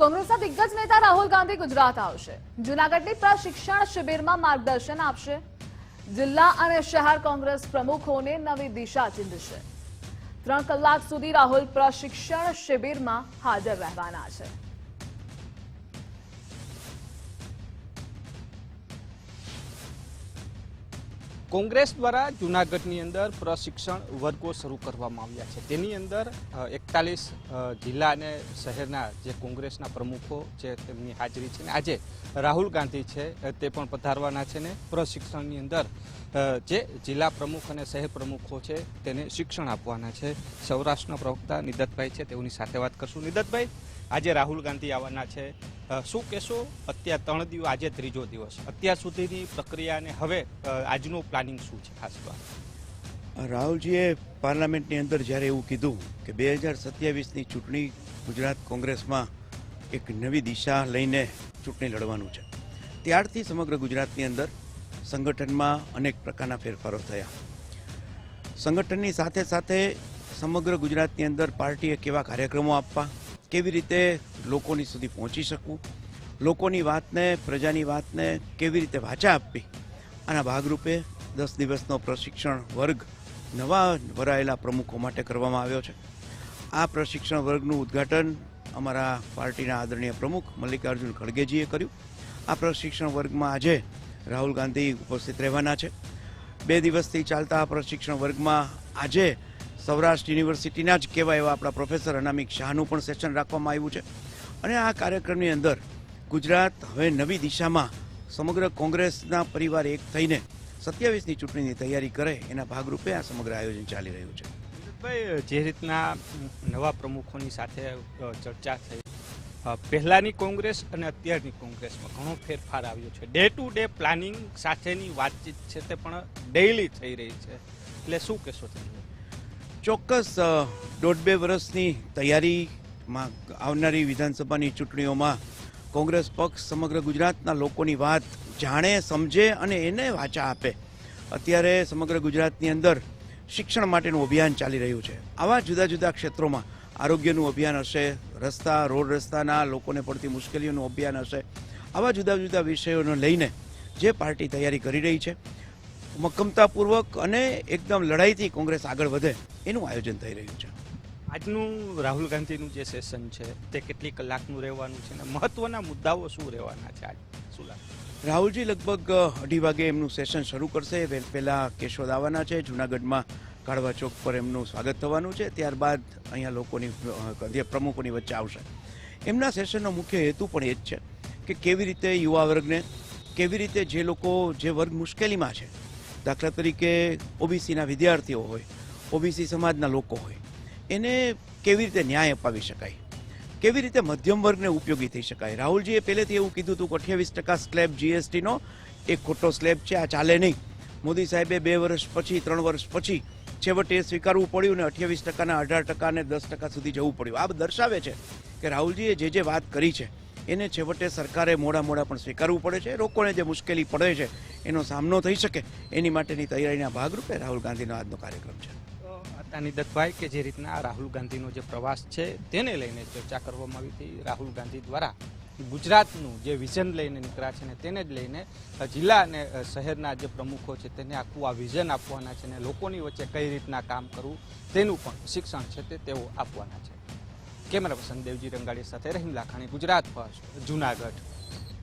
કોંગ્રેસના દિગ્ગજ નેતા રાહુલ ગાંધી ગુજરાત આવશે. જૂનાગઢની પ્રશિક્ષણ શિબિરમાં માર્ગદર્શન આપશે. જિલ્લા અને શહેર કોંગ્રેસ પ્રમુખોને નવી દિશા ચીંધશે. ત્રણ કલાક સુધી રાહુલ પ્રશિક્ષણ શિબિરમાં હાજર રહેવાના છે. કોંગ્રેસ દ્વારા જૂનાગઢની અંદર પ્રશિક્ષણ વર્ગો શરૂ કરવામાં આવ્યા છે. તેની અંદર એકતાલીસ જિલ્લા અને શહેરના જે કોંગ્રેસના પ્રમુખો છે તેમની હાજરી છે ને આજે રાહુલ ગાંધી છે તે પણ પધારવાના છે ને પ્રશિક્ષણની અંદર જે જિલ્લા પ્રમુખ અને શહેર પ્રમુખો છે તેને શિક્ષણ આપવાના છે. સૌરાષ્ટ્રના પ્રવક્તા નિદતભાઈ છે, તેઓની સાથે વાત કરશું. નિદતભાઈ આજે રાહુલ ગાંધી આવવાના છે. શું કહેશો? અત્યારે ત્રણ દિવસ, આજે ત્રીજો દિવસ. અત્યાર સુધીની પ્રક્રિયા અને હવે આજનું પ્લાનિંગ શું છે ખાસ રાહુલજીએ પાર્લામેન્ટની અંદર જ્યારે એવું કીધું કે બે હજાર સત્યાવીસની ચૂંટણી ગુજરાત કોંગ્રેસમાં એક નવી દિશા લઈને ચૂંટણી લડવાનું છે. ત્યારથી સમગ્ર ગુજરાતની અંદર સંગઠનમાં અનેક પ્રકારના ફેરફારો થયા. સંગઠનની સાથે સાથે સમગ્ર ગુજરાતની અંદર પાર્ટીએ કેવા કાર્યક્રમો આપવા કેવી રીતે લોકોની સુધી પહોંચી શકું? લોકોની વાતને, પ્રજાની વાતને કેવી રીતે વાચા આપવી? આના ભાગરૂપે દસ દિવસનો પ્રશિક્ષણ વર્ગ નવા વરાયેલા પ્રમુખો માટે કરવામાં આવ્યો છે. આ પ્રશિક્ષણ વર્ગનું ઉદ્ઘાટન અમારા પાર્ટીના આદરણીય પ્રમુખ મલ્લિકાર્જુન ખડગેજીએ કર્યું. આ પ્રશિક્ષણ વર્ગમાં આજે રાહુલ ગાંધી ઉપસ્થિત રહેવાના છે. બે દિવસથી ચાલતા આ પ્રશિક્ષણ વર્ગમાં આજે સૌરાષ્ટ્ર યુનિવર્સિટીના જ કહેવાય એવા આપણા પ્રોફેસર અનામિક શાહનું પણ સેશન રાખવામાં આવ્યું છે. અને આ કાર્યક્રમની અંદર ગુજરાત હવે નવી દિશામાં સમગ્ર કોંગ્રેસના પરિવાર એક થઈને સત્યાવીસની ચૂંટણીની તૈયારી કરે એના ભાગરૂપે આ સમગ્ર આયોજન ચાલી રહ્યું છે. ભાઈ, જે રીતના નવા પ્રમુખોની સાથે ચર્ચા થઈ પહેલાંની કોંગ્રેસ અને અત્યારની કોંગ્રેસમાં ઘણો ફેરફાર આવ્યો છે. ડે ટુ ડે પ્લાનિંગ સાથેની વાતચીત છે તે પણ ડેઇલી થઈ રહી છે. એટલે શું કહેશો તમે? ચોક્કસ દોઢ બે વર્ષની તૈયારીમાં આવનારી વિધાનસભાની ચૂંટણીઓમાં કોંગ્રેસ પક્ષ સમગ્ર ગુજરાતના લોકોની વાત જાણે, સમજે અને એને વાચા આપે. અત્યારે સમગ્ર ગુજરાતની અંદર શિક્ષણ માટેનું અભિયાન ચાલી રહ્યું છે. આવા જુદા જુદા ક્ષેત્રોમાં આરોગ્યનું અભિયાન હશે, રસ્તા, રોડ રસ્તાના લોકોને પડતી મુશ્કેલીઓનું અભિયાન હશે, આવા જુદા જુદા વિષયોને લઈને જે પાર્ટી તૈયારી કરી રહી છે મક્કમતાપૂર્વક અને એકદમ લડાઈથી કોંગ્રેસ આગળ વધે એનું આયોજન થઈ રહ્યું છે. આજનું રાહુલ ગાંધીનું જે સેશન છે તે કેટલી કલાકનું રહેવાનું છે અને મહત્વના મુદ્દાઓ શું રહેવાના છે આજ શું રાહુલજી લગભગ અઢી વાગે એમનું સેશન શરૂ કરશે. પહેલાં કેશોદ આવવાના છે જુનાગઢમાં કાળવા ચોક પર એમનું સ્વાગત થવાનું છે. ત્યારબાદ અહીંયા લોકોની પ્રમુખોની વચ્ચે આવશે. એમના સેશનનો મુખ્ય હેતુ પણ એ જ છે કે કેવી રીતે યુવા વર્ગને કેવી રીતે જે લોકો જે વર્ગ મુશ્કેલીમાં છે દાખલા તરીકે ઓબીસીના વિદ્યાર્થીઓ હોય, ઓબીસી સમાજના લોકો હોય, એને કેવી રીતે ન્યાય અપાવી શકાય? કેવી રીતે મધ્યમ વર્ગને ઉપયોગી થઈ શકાય? રાહુલજીએ પહેલેથી એવું કીધું હતું કે અઠ્યાવીસ ટકા સ્લેબ જીએસટીનો એક ખોટો સ્લેબ છે, આ ચાલે નહીં. મોદી સાહેબે બે વર્ષ પછી, ત્રણ વર્ષ પછી છેવટે એ સ્વીકારવું પડ્યું ને અઠ્યાવીસ ટકાના અઢાર ટકા અને દસ ટકા સુધી જવું પડ્યું. આ દર્શાવે છે કે રાહુલજીએ જે જે વાત કરી છે એને છેવટે સરકારે મોડા મોડા પણ સ્વીકારવું પડે છે. લોકોને જે મુશ્કેલી પડે છે, એનો સામનો થઈ શકે એની માટેની તૈયારીના ભાગરૂપે રાહુલ ગાંધીનો આજનો કાર્યક્રમ છે. અતાની દત્તભાઈ કે જે રીતના રાહુલ ગાંધીનો જે પ્રવાસ છે, તેને લઈને ચર્ચા કરવામાં આવી હતી. રાહુલ ગાંધી દ્વારા ગુજરાતનું જે વિઝન લઈને નીકળ્યા છે ને તેને જ લઈને જિલ્લા અને શહેરના જે પ્રમુખો છે તેને આખું આ વિઝન આપવાના છે ને લોકોની વચ્ચે કઈ રીતના કામ કરવું, તેનું પણ શિક્ષણ છે તે તેઓ આપવાના છે. કેમેરા પર્સન દેવજી રંગાડી સાથે રહીમ લાખાણી ગુજરાત ફર્સ્ટ જુનાગઢ.